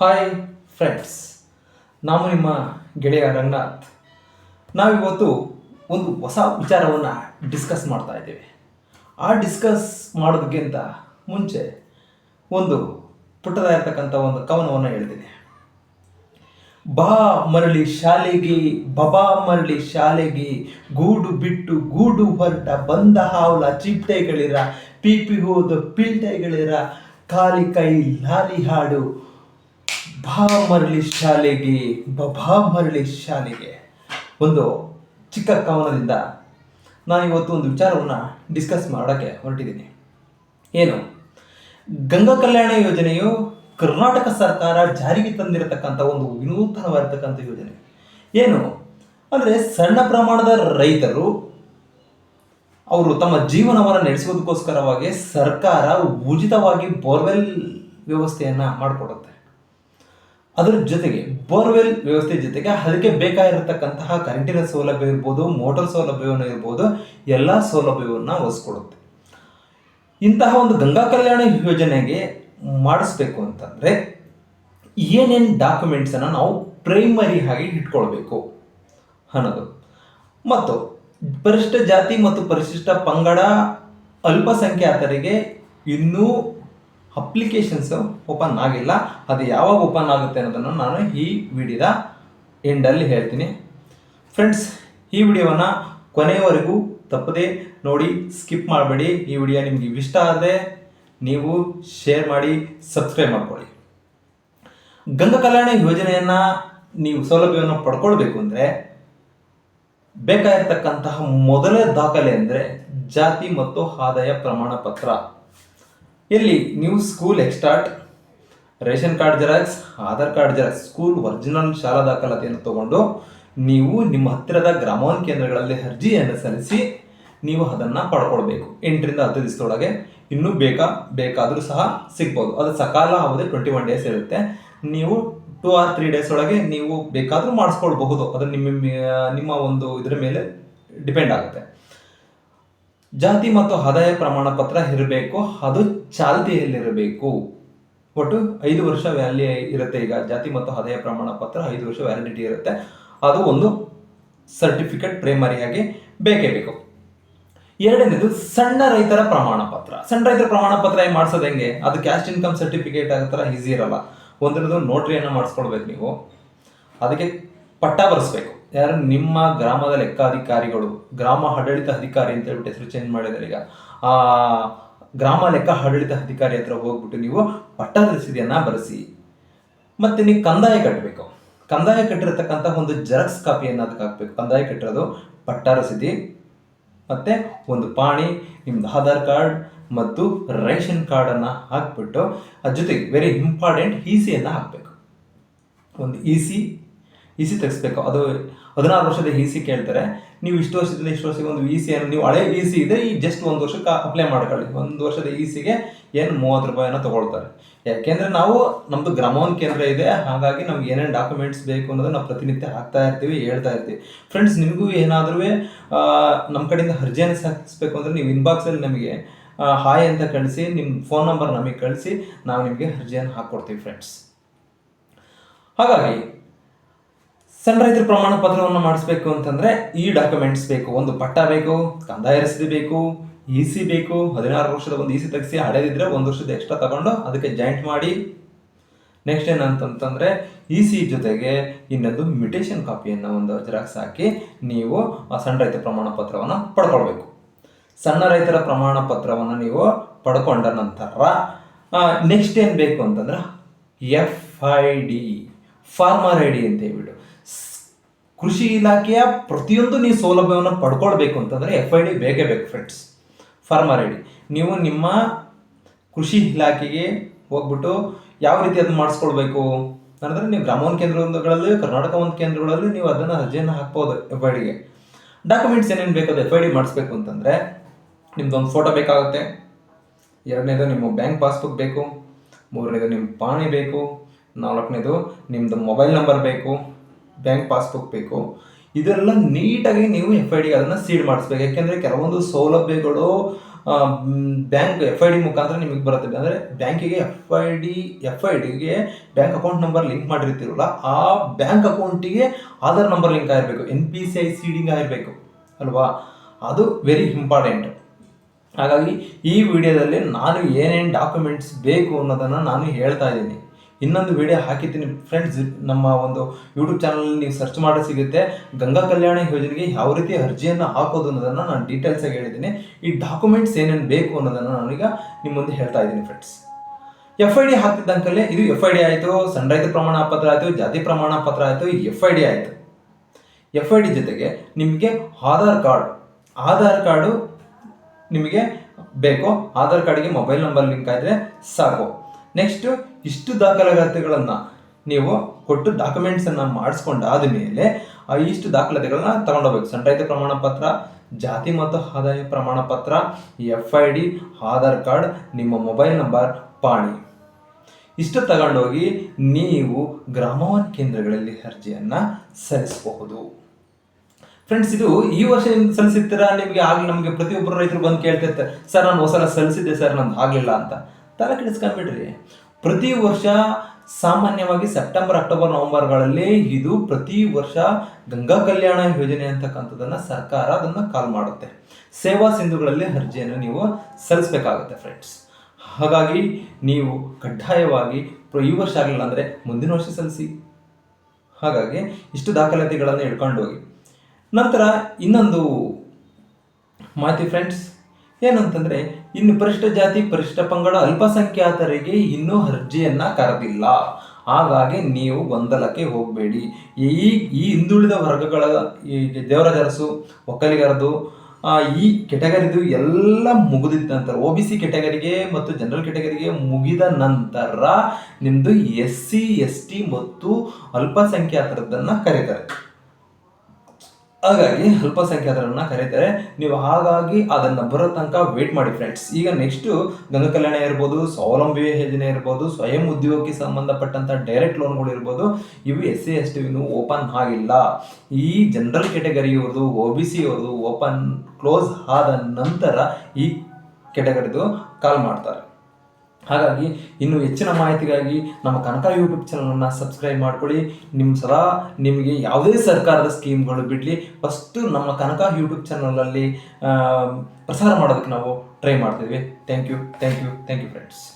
Hi friends ನಾನು ನಿಮ್ಮ ಗೆಳೆಯ ರಂಗನಾಥ್. ನಾವಿವತ್ತು ಒಂದು ಹೊಸ ವಿಚಾರವನ್ನು ಡಿಸ್ಕಸ್ ಮಾಡ್ತಾ ಇದ್ದೀವಿ. ಆ ಡಿಸ್ಕಸ್ ಮಾಡೋದಕ್ಕಿಂತ ಮುಂಚೆ ಒಂದು ಪುಟ್ಟದಾಗಿರ್ತಕ್ಕಂಥ ಒಂದು ಕವನವನ್ನು ಹೇಳ್ತೀನಿ. ಬಾ ಮರಳಿ ಶಾಲೆಗೆ, ಬಬಾ ಮರಳಿ ಶಾಲೆಗೆ, ಗೂಡು ಬಿಟ್ಟು ಗೂಡು ಹೊರಟ ಬಂದ ಹಾವಲ ಚಿಟ್ಟೆಗಳಿರ ಪೀಪಿ ಹೋದ ಪೀಟೆಗಳಿರ ಕಾಲಿ ಕೈ ಲಾಲಿ ಹಾಡು ಬಾ ಮರಳಿ ಶಾಲೆಗೆ ಬಬಾ ಮರಳಿ ಶಾಲೆಗೆ. ಒಂದು ಚಿಕ್ಕ ಕವನದಿಂದ ನಾನು ಇವತ್ತು ಒಂದು ವಿಚಾರವನ್ನು ಡಿಸ್ಕಸ್ ಮಾಡೋಕ್ಕೆ ಹೊರಟಿದ್ದೀನಿ. ಏನು? ಗಂಗಾ ಕಲ್ಯಾಣ ಯೋಜನೆಯು ಕರ್ನಾಟಕ ಸರ್ಕಾರ ಜಾರಿಗೆ ತಂದಿರತಕ್ಕಂಥ ಒಂದು ವಿನೂತನವಾಗಿರ್ತಕ್ಕಂಥ ಯೋಜನೆ. ಏನು? ಅಂದರೆ ಸಣ್ಣ ಪ್ರಮಾಣದ ರೈತರು ಅವರು ತಮ್ಮ ಜೀವನವನ್ನು ನಡೆಸುವುದಕ್ಕೋಸ್ಕರವಾಗಿ ಸರ್ಕಾರ ಉಚಿತವಾಗಿ ಬೋರ್ವೆಲ್ ವ್ಯವಸ್ಥೆಯನ್ನು ಮಾಡಿಕೊಡುತ್ತೆ. ಅದರ ಜೊತೆಗೆ ಬೋರ್ವೆಲ್ ವ್ಯವಸ್ಥೆ ಜೊತೆಗೆ ಅದಕ್ಕೆ ಬೇಕಾಗಿರತಕ್ಕಂತಹ ಕರೆಂಟಿನ ಸೌಲಭ್ಯ ಇರ್ಬೋದು, ಮೋಟರ್ ಸೌಲಭ್ಯವನ್ನು ಇರ್ಬೋದು, ಎಲ್ಲ ಸೌಲಭ್ಯವನ್ನು ಒದಗಿಸ್ಕೊಡುತ್ತೆ ಇಂತಹ ಒಂದು ಗಂಗಾ ಕಲ್ಯಾಣ ಯೋಜನೆಗೆ ಮಾಡಿಸ್ಬೇಕು ಅಂತಂದರೆ ಏನೇನು ಡಾಕ್ಯುಮೆಂಟ್ಸನ್ನು ನಾವು ಪ್ರೈಮರಿ ಆಗಿ ಇಟ್ಕೊಳ್ಬೇಕು ಅನ್ನೋದು. ಮತ್ತು ಪರಿಶಿಷ್ಟ ಜಾತಿ ಮತ್ತು ಪರಿಶಿಷ್ಟ ಪಂಗಡ ಅಲ್ಪಸಂಖ್ಯಾತರಿಗೆ ಇನ್ನೂ ಅಪ್ಲಿಕೇಶನ್ಸ್ ಓಪನ್ ಆಗಿಲ್ಲ. ಅದು ಯಾವಾಗ ಓಪನ್ ಆಗುತ್ತೆ ಅನ್ನೋದನ್ನು ನಾನು ಈ ವಿಡಿಯೋದ ಎಂಡಲ್ಲಿ ಹೇಳ್ತೀನಿ. ಫ್ರೆಂಡ್ಸ್ ಈ ವಿಡಿಯೋವನ್ನು ಕೊನೆಯವರೆಗೂ ತಪ್ಪದೇ ನೋಡಿ ಸ್ಕಿಪ್ ಮಾಡಬೇಡಿ. ಈ ವಿಡಿಯೋ ನಿಮಗೆ ಇಷ್ಟ ಆದರೆ ನೀವು ಶೇರ್ ಮಾಡಿ ಸಬ್ಸ್ಕ್ರೈಬ್ ಮಾಡ್ಕೊಳ್ಳಿ. ಗಂಗಾ ಕಲ್ಯಾಣ ಯೋಜನೆಯನ್ನು ನೀವು ಸೌಲಭ್ಯವನ್ನು ಪಡ್ಕೊಳ್ಬೇಕು ಅಂದರೆ ಬೇಕಾಗಿರ್ತಕ್ಕಂತಹ ಮೊದಲ ದಾಖಲೆ ಅಂದರೆ ಜಾತಿ ಮತ್ತು ಆದಾಯ ಪ್ರಮಾಣ ಪತ್ರ ಇಲ್ಲಿ ನೀವು school extract ration card xerox, Aadhaar card xerox school original ಶಾಲಾ ದಾಖಲಾತಿಯನ್ನು ತಗೊಂಡು ನೀವು ನಿಮ್ಮ ಹತ್ತಿರದ ಗ್ರಾಮೋನ್ ಕೇಂದ್ರಗಳಲ್ಲಿ ಅರ್ಜಿಯನ್ನು ಸಲ್ಲಿಸಿ ನೀವು ಅದನ್ನು ಪಡ್ಕೊಳ್ಬೇಕು. ಎಂಟರಿಂದ ಹತ್ತು ದಿವಸದೊಳಗೆ ಇನ್ನೂ ಬೇಕಾ, ಬೇಕಾದರೂ ಸಹ ಸಿಗ್ಬೋದು. ಅದು ಸಕಾಲ ಅವಧಿ ಟ್ವೆಂಟಿ ಒನ್ ಡೇಸ್ ಇರುತ್ತೆ. ನೀವು ಟೂ ಆರ್ ತ್ರೀ ಡೇಸ್ ಒಳಗೆ ನೀವು ಬೇಕಾದರೂ ಮಾಡಿಸ್ಕೊಳ್ಬಹುದು. ಅದು ನಿಮ್ಮ ನಿಮ್ಮ ಒಂದು ಇದರ ಮೇಲೆ ಡಿಪೆಂಡ್ ಆಗುತ್ತೆ. ಜಾತಿ ಮತ್ತು ಆದಾಯ ಪ್ರಮಾಣ ಪತ್ರ ಇರಬೇಕು, ಅದು ಚಾಲ್ತಿಯಲ್ಲಿರಬೇಕು. ಒಟ್ಟು ಐದು ವರ್ಷ ವ್ಯಾಲಿ ಇರುತ್ತೆ ಈಗ. ಜಾತಿ ಮತ್ತು ಆದಾಯ ಪ್ರಮಾಣ ಪತ್ರ ಐದು ವರ್ಷ ವ್ಯಾಲಿಡಿಟಿ ಇರುತ್ತೆ. ಅದು ಒಂದು ಸರ್ಟಿಫಿಕೇಟ್ ಪ್ರೈಮರಿಯಾಗಿ ಬೇಕೇ ಬೇಕು. ಎರಡನೇದು ಸಣ್ಣ ರೈತರ ಪ್ರಮಾಣ ಪತ್ರ. ಸಣ್ಣ ರೈತರ ಪ್ರಮಾಣ ಪತ್ರ ಏನು ಮಾಡಿಸೋದು ಹೆಂಗೆ? ಅದು ಕ್ಯಾಸ್ಟ್ ಇನ್ಕಮ್ ಸರ್ಟಿಫಿಕೇಟ್ ಆ ಥರ ಈಸಿ ಇರಲ್ಲ. ಒಂದರದು ನೋಟ್ರಿಯನ್ನು ಮಾಡಿಸ್ಕೊಳ್ಬೇಕು ನೀವು. ಅದಕ್ಕೆ ಪಟ್ಟ ಬರೆಸ್ಬೇಕು. ಯಾರು ನಿಮ್ಮ ಗ್ರಾಮದ ಲೆಕ್ಕಾಧಿಕಾರಿಗಳು, ಗ್ರಾಮ ಆಡಳಿತ ಅಧಿಕಾರಿ ಅಂತ ಹೇಳ್ಬಿಟ್ಟು ಹೆಸರು ಚೇಂಜ್ ಮಾಡಿದ್ದಾರೆ ಈಗ. ಆ ಗ್ರಾಮ ಲೆಕ್ಕ ಆಡಳಿತ ಅಧಿಕಾರಿ ಹತ್ರ ಹೋಗ್ಬಿಟ್ಟು ನೀವು ಪಟ್ಟ ರಸೀದಿಯನ್ನು ಬರೆಸಿ. ಮತ್ತೆ ನೀವು ಕಂದಾಯ ಕಟ್ಟಬೇಕು. ಕಂದಾಯ ಕಟ್ಟಿರತಕ್ಕಂಥ ಒಂದು ಜೆರಾಕ್ಸ್ ಕಾಪಿಯನ್ನು ಅದಕ್ಕೆ ಹಾಕ್ಬೇಕು. ಕಂದಾಯ ಕಟ್ಟಿರೋದು ಪಟ್ಟ ರಸೀದಿ, ಮತ್ತು ಒಂದು ಪಾಣಿ, ನಿಮ್ದು ಆಧಾರ್ ಕಾರ್ಡ್ ಮತ್ತು ರೇಷನ್ ಕಾರ್ಡನ್ನು ಹಾಕ್ಬಿಟ್ಟು ಅದ್ರ ಜೊತೆಗೆ ವೆರಿ ಇಂಪಾರ್ಟೆಂಟ್ ಇ ಸಿಯನ್ನು ಹಾಕಬೇಕು. ಒಂದು ಇ ಸಿ ಇ ಸಿ ತೆಗಿಸ್ಬೇಕು. ಅದು ಹದಿನಾರು ವರ್ಷದ ಇ ಸಿ ಕೇಳ್ತಾರೆ. ನೀವು ಇಷ್ಟು ವರ್ಷದಿಂದ ಇಷ್ಟು ವರ್ಷಕ್ಕೆ ಒಂದು ಇ ಏನು ನೀವು ಹಳೆ ಇ ಸಿ ಇದೆ ಈ ಜಸ್ಟ್ ಒಂದು ವರ್ಷಕ್ಕೆ ಅಪ್ಲೈ ಮಾಡ್ಕೊಳ್ಳಿ. ಒಂದು ವರ್ಷದ ಇ ಸಿಗೆ ಏನು ಮೂವತ್ತು ರೂಪಾಯಿನ ತಗೊಳ್ತಾರೆ. ಯಾಕೆಂದರೆ ನಾವು ನಮ್ಮದು ಗ್ರಾಮೋನ್ ಕೇಂದ್ರ ಇದೆ. ಹಾಗಾಗಿ ನಮ್ಗೆ ಏನೇನು ಡಾಕ್ಯುಮೆಂಟ್ಸ್ ಬೇಕು ಅನ್ನೋದನ್ನ ನಾವು ಪ್ರತಿನಿತ್ಯ ಹಾಕ್ತಾ ಇರ್ತೀವಿ, ಹೇಳ್ತಾ ಇರ್ತೀವಿ. ಫ್ರೆಂಡ್ಸ್ ನಿಮಗೂ ಏನಾದರೂ ನಮ್ಮ ಕಡೆಯಿಂದ ಅರ್ಜಿಯನ್ನು ಸಾಗಿಸ್ಬೇಕು ಅಂದರೆ ನೀವು ಇನ್ಬಾಕ್ಸಲ್ಲಿ ನಮಗೆ ಹಾಯ್ ಅಂತ ಕಳಿಸಿ ನಿಮ್ಮ ಫೋನ್ ನಂಬರ್ ನಮಗೆ ಕಳಿಸಿ, ನಾವು ನಿಮಗೆ ಅರ್ಜಿಯನ್ನು ಹಾಕ್ಕೊಡ್ತೀವಿ ಫ್ರೆಂಡ್ಸ್ ಹಾಗಾಗಿ ಸಣ್ಣ ರೈತರ ಪ್ರಮಾಣ ಪತ್ರವನ್ನು ಮಾಡಿಸ್ಬೇಕು ಅಂತಂದ್ರೆ ಈ ಡಾಕ್ಯುಮೆಂಟ್ಸ್ ಬೇಕು, ಒಂದು ಪಟ್ಟ ಬೇಕು, ಕಂದಾಯ ರಸೀದಿ ಬೇಕು ಇ ಸಿ ಬೇಕು, ಹದಿನಾರು ವರ್ಷದ ಒಂದು ಇ ಸಿ ತೆಗೆಸಿ ಹಳೆದಿದ್ರೆ ಒಂದು ವರ್ಷದ ಎಕ್ಸ್ಟ್ರಾ ತಗೊಂಡು ಅದಕ್ಕೆ ಜಾಯಿಂಟ್ ಮಾಡಿ. ನೆಕ್ಸ್ಟ್ ಏನಂತಂತಂದ್ರೆ ಇ ಸಿ ಜೊತೆಗೆ ಇನ್ನೊಂದು ಮಿಟೇಷನ್ ಕಾಪಿಯನ್ನು ಒಂದು ಜೆರಾಕ್ಸ್ ಹಾಕಿ ನೀವು ಆ ಸಣ್ಣ ರೈತ ಪ್ರಮಾಣ ಪತ್ರವನ್ನು ಪಡ್ಕೊಳ್ಬೇಕು. ಸಣ್ಣ ರೈತರ ಪ್ರಮಾಣ ಪತ್ರವನ್ನು ನೀವು ಪಡ್ಕೊಂಡ ನಂತರ ನೆಕ್ಸ್ಟ್ ಏನು ಬೇಕು ಅಂತಂದ್ರೆ F I D farmer I D ಅಂತ ಹೇಳ್ಬಿಟ್ಟು. ಕೃಷಿ ಇಲಾಖೆಯ ಪ್ರತಿಯೊಂದು ನೀವು ಸೌಲಭ್ಯವನ್ನು ಪಡ್ಕೊಳ್ಬೇಕು ಅಂತಂದರೆ ಎಫ್ ಐ ಡಿ ಬೇಕೇ ಬೇಕು ಫ್ರೆಂಡ್ಸ್ ಫಾರ್ಮರ್ ಐ ಡಿ ನೀವು ನಿಮ್ಮ ಕೃಷಿ ಇಲಾಖೆಗೆ ಹೋಗ್ಬಿಟ್ಟು ಯಾವ ರೀತಿ ಅದನ್ನು ಮಾಡಿಸ್ಕೊಳ್ಬೇಕು? ಅಂದರೆ ನೀವು ಗ್ರಾಮೋನ್ ಕೇಂದ್ರಗಳಲ್ಲಿ, ಕರ್ನಾಟಕ ಒಂದು ಕೇಂದ್ರಗಳಲ್ಲಿ ನೀವು ಅದನ್ನು ಅರ್ಜಿಯನ್ನು ಹಾಕ್ಬೋದು ಎಫ್ ಐ ಡಿಗೆ ಡಾಕ್ಯುಮೆಂಟ್ಸ್ ಏನೇನು ಬೇಕು ಅದು ಎಫ್ ಐ ಡಿ ಮಾಡಿಸ್ಬೇಕು ಅಂತಂದರೆ ನಿಮ್ದೊಂದು ಫೋಟೋ ಬೇಕಾಗುತ್ತೆ. ಎರಡನೇದು ನಿಮ್ಮ ಬ್ಯಾಂಕ್ ಪಾಸ್ಬುಕ್ ಬೇಕು. ಮೂರನೇದು ನಿಮ್ಮ ಪಾಣಿ ಬೇಕು. ನಾಲ್ಕನೇದು ನಿಮ್ಮದು ಮೊಬೈಲ್ ನಂಬರ್ ಬೇಕು. ಬ್ಯಾಂಕ್ ಪಾಸ್ಬುಕ್ ಬೇಕು. ಇದೆಲ್ಲ ನೀಟಾಗಿ ನೀವು ಎಫ್ ಐ ಡಿ ಅದನ್ನು ಸೀಡ್ ಮಾಡಿಸ್ಬೇಕು. ಯಾಕೆಂದರೆ ಕೆಲವೊಂದು ಸೌಲಭ್ಯಗಳು ಬ್ಯಾಂಕ್ ಎಫ್ ಐ ಡಿ ಮುಖಾಂತರ ನಿಮಗೆ ಬರುತ್ತೆ. ಅಂದರೆ ಬ್ಯಾಂಕಿಗೆ F I D F I ಡಿಗೆ ಬ್ಯಾಂಕ್ ಅಕೌಂಟ್ ನಂಬರ್ ಲಿಂಕ್ ಮಾಡಿರ್ತೀರಲ್ಲ, ಆ ಬ್ಯಾಂಕ್ ಅಕೌಂಟಿಗೆ ಆಧಾರ್ ನಂಬರ್ ಲಿಂಕ್ ಆಗಿರಬೇಕು. N P C I seeding ಆಗಿರಬೇಕು. ಅಲ್ವಾ? ಅದು ವೆರಿ ಇಂಪಾರ್ಟೆಂಟ್ ಹಾಗಾಗಿ ಈ ವಿಡಿಯೋದಲ್ಲಿ ನಾನು ಏನೇನು ಡಾಕ್ಯುಮೆಂಟ್ಸ್ ಬೇಕು ಅನ್ನೋದನ್ನು ನಾನು ಹೇಳ್ತಾ ಇದ್ದೀನಿ. ಇನ್ನೊಂದು ವಿಡಿಯೋ ಹಾಕಿದ್ದೀನಿ. ಫ್ರೆಂಡ್ಸ್ ನಮ್ಮ ಒಂದು ಯೂಟ್ಯೂಬ್ ಚಾನಲಲ್ಲಿ ನೀವು ಸರ್ಚ್ ಮಾಡಿ ಸಿಗುತ್ತೆ. ಗಂಗಾ ಕಲ್ಯಾಣ ಯೋಜನೆಗೆ ಯಾವ ರೀತಿ ಅರ್ಜಿಯನ್ನು ಹಾಕೋದು ಅನ್ನೋದನ್ನು ನಾನು ಡೀಟೇಲ್ಸಾಗಿ ಹೇಳಿದ್ದೀನಿ. ಈ ಡಾಕ್ಯುಮೆಂಟ್ಸ್ ಏನೇನು ಬೇಕು ಅನ್ನೋದನ್ನು ನಾನೀಗ ನಿಮ್ಮ ಮುಂದೆ ಹೇಳ್ತಾ ಇದ್ದೀನಿ ಫ್ರೆಂಡ್ಸ್ ಎಫ್ ಐ ಡಿ ಹಾಕ್ತಿದ್ದಂಕಲ್ಲೇ ಇದು ಎಫ್ ಐ ಡಿ ಆಯಿತು. ಸಣ್ಣ ರೈತ ಪ್ರಮಾಣ ಪತ್ರ ಆಯಿತು. ಜಾತಿ ಪ್ರಮಾಣ ಪತ್ರ ಆಯಿತು. ಎಫ್ ಐ ಡಿ ಆಯಿತು. ಎಫ್ ಐ ಡಿ ಜೊತೆಗೆ ನಿಮಗೆ ಆಧಾರ್ ಕಾರ್ಡ್ ಆಧಾರ್ ಕಾರ್ಡು ನಿಮಗೆ ಬೇಕು. ಆಧಾರ್ ಕಾರ್ಡ್ಗೆ ಮೊಬೈಲ್ ನಂಬರ್ ಲಿಂಕ್ ಆದರೆ ಸಾಕು. ನೆಕ್ಸ್ಟ್ ಇಷ್ಟು ದಾಖಲಾತಿಗಳನ್ನು ನೀವು ಕೊಟ್ಟು ಡಾಕ್ಯುಮೆಂಟ್ಸನ್ನು ಮಾಡಿಸ್ಕೊಂಡಾದ ಮೇಲೆ, ಆ ಇಷ್ಟು ದಾಖಲಾತಿಗಳನ್ನ ತಗೊಂಡೋಗ್ಬೇಕು. ರೈತ ಪ್ರಮಾಣ ಪತ್ರ, ಜಾತಿ ಮತ್ತು ಆದಾಯ ಪ್ರಮಾಣ ಪತ್ರ F I D Aadhaar card ನಿಮ್ಮ ಮೊಬೈಲ್ ನಂಬರ್ ಪಾಣಿ. ಇಷ್ಟು ತಗೊಂಡೋಗಿ ನೀವು ಗ್ರಾಮವನ್ ಕೇಂದ್ರಗಳಲ್ಲಿ ಅರ್ಜಿಯನ್ನು ಸಲ್ಲಿಸಬಹುದು. ಫ್ರೆಂಡ್ಸ್ ಇದು ಈ ವರ್ಷ ಸಲ್ಲಿಸಿರ್ತೀರಾ? ನಿಮಗೆ ಆಗಲಿ, ನಮಗೆ ಪ್ರತಿಯೊಬ್ಬರು ರೈತರು ಬಂದು ಕೇಳ್ತಿರ್ತಾರೆ, ಸರ್, ನಾನು ಹೊಸ ಸಲ್ಲಿಸಿದ್ದೆ, ಸರ್, ನಂದು ಆಗಲಿಲ್ಲ ಅಂತ. ತಲೆ ಕೆಡಿಸ್ಕೊಂಡ್ಬಿಡ್ರಿ. ಪ್ರತಿ ವರ್ಷ ಸಾಮಾನ್ಯವಾಗಿ ಸೆಪ್ಟೆಂಬರ್, ಅಕ್ಟೋಬರ್, ನವೆಂಬರ್ಗಳಲ್ಲಿ ಇದು ಪ್ರತಿ ವರ್ಷ ಗಂಗಾ ಕಲ್ಯಾಣ ಯೋಜನೆ ಅಂತಕ್ಕಂಥದ್ದನ್ನು ಸರ್ಕಾರ ಅದನ್ನು ಕಾಲ್ ಮಾಡುತ್ತೆ. ಸೇವಾ ಸಿಂಧುಗಳಲ್ಲಿ ಅರ್ಜಿಯನ್ನು ನೀವು ಸಲ್ಲಿಸಬೇಕಾಗುತ್ತೆ ಫ್ರೆಂಡ್ಸ್ ಹಾಗಾಗಿ ನೀವು ಕಡ್ಡಾಯವಾಗಿ ಈ ವರ್ಷ ಆಗಲಿಲ್ಲ ಅಂದರೆ ಮುಂದಿನ ವರ್ಷ ಸಲ್ಲಿಸಿ. ಹಾಗಾಗಿ ಇಷ್ಟು ದಾಖಲಾತಿಗಳನ್ನು ಹಿಡ್ಕೊಂಡು ಹೋಗಿ. ನಂತರ ಇನ್ನೊಂದು ಮಾಹಿತಿ ಫ್ರೆಂಡ್ಸ್ ಏನಂತಂದ್ರೆ, ಇನ್ನು ಪರಿಷ್ಠ ಜಾತಿ, ಪರಿಷ್ಠ ಪಂಗಡ ಅಲ್ಪಸಂಖ್ಯಾತರಿಗೆ ಇನ್ನೂ ಅರ್ಜಿಯನ್ನ ಕರೆದಿಲ್ಲ. ಹಾಗಾಗಿ ನೀವು ಗೊಂದಲಕ್ಕೆ ಹೋಗಬೇಡಿ. ಈ ಈ ಹಿಂದುಳಿದ ವರ್ಗಗಳ, ಈ ದೇವರಜರಸು ಒಕ್ಕಲಿಗರದು ಈ ಕೆಟಗರಿದು ಎಲ್ಲ ಮುಗಿದಿದ್ದ ನಂತರ, ಒ ಬಿ ಸಿ ಕೆಟಗರಿಗೆ ಮತ್ತು ಜನರಲ್ ಕೆಟಗರಿಗೆ ಮುಗಿದ ನಂತರ ನಿಮ್ಮದು ಎಸ್ ಸಿ, ಎಸ್ ಟಿ ಮತ್ತು ಅಲ್ಪಸಂಖ್ಯಾತರದ್ದನ್ನು ಕರೀತಾರೆ. ಹಾಗಾಗಿ ಅಲ್ಪಸಂಖ್ಯಾತರನ್ನ ಕರೀತಾರೆ. ನೀವು ಹಾಗಾಗಿ ಅದನ್ನ ಬರೋ ತನಕ ವೇಟ್ ಮಾಡಿ ಫ್ರೆಂಡ್ಸ್ ಈಗ ನೆಕ್ಸ್ಟ್ ಗಂಗಾ ಕಲ್ಯಾಣ ಇರ್ಬೋದು, ಸ್ವಾವಲಂಬಿ ಯೋಜನೆ ಇರ್ಬೋದು, ಸ್ವಯಂ ಉದ್ಯೋಗಕ್ಕೆ ಸಂಬಂಧಪಟ್ಟಂತ ಡೈರೆಕ್ಟ್ ಲೋನ್ಗಳು ಇರ್ಬೋದು, ಇವು S C S T open ಆಗಿಲ್ಲ. ಈ ಜನರಲ್ ಕೆಟಗರಿಯವ್ರದ್ದು ಒ ಬಿ ಸಿ ಅವ್ರದ್ದು ಓಪನ್ ಕ್ಲೋಸ್ ಆದ ನಂತರ ಈ ಕೆಟಗರಿದು ಕಾಲ್ ಮಾಡ್ತಾರೆ. ಹಾಗಾಗಿ ಇನ್ನು ಹೆಚ್ಚಿನ ಮಾಹಿತಿಗಾಗಿ ನಮ್ಮ ಕನಕ ಯೂಟ್ಯೂಬ್ ಚಾನಲನ್ನು ಸಬ್ಸ್ಕ್ರೈಬ್ ಮಾಡ್ಕೊಳ್ಳಿ. ನಿಮ್ಮ ಸದಾ ನಿಮಗೆ ಯಾವುದೇ ಸರ್ಕಾರದ ಸ್ಕೀಮ್ಗಳು ಬಿಡಲಿ ಫಸ್ಟು ನಮ್ಮ ಕನಕ ಯೂಟ್ಯೂಬ್ ಚಾನಲಲ್ಲಿ ಪ್ರಸಾರ ಮಾಡೋದಕ್ಕೆ ನಾವು ಟ್ರೈ ಮಾಡ್ತೀವಿ thank you thank you thank you friends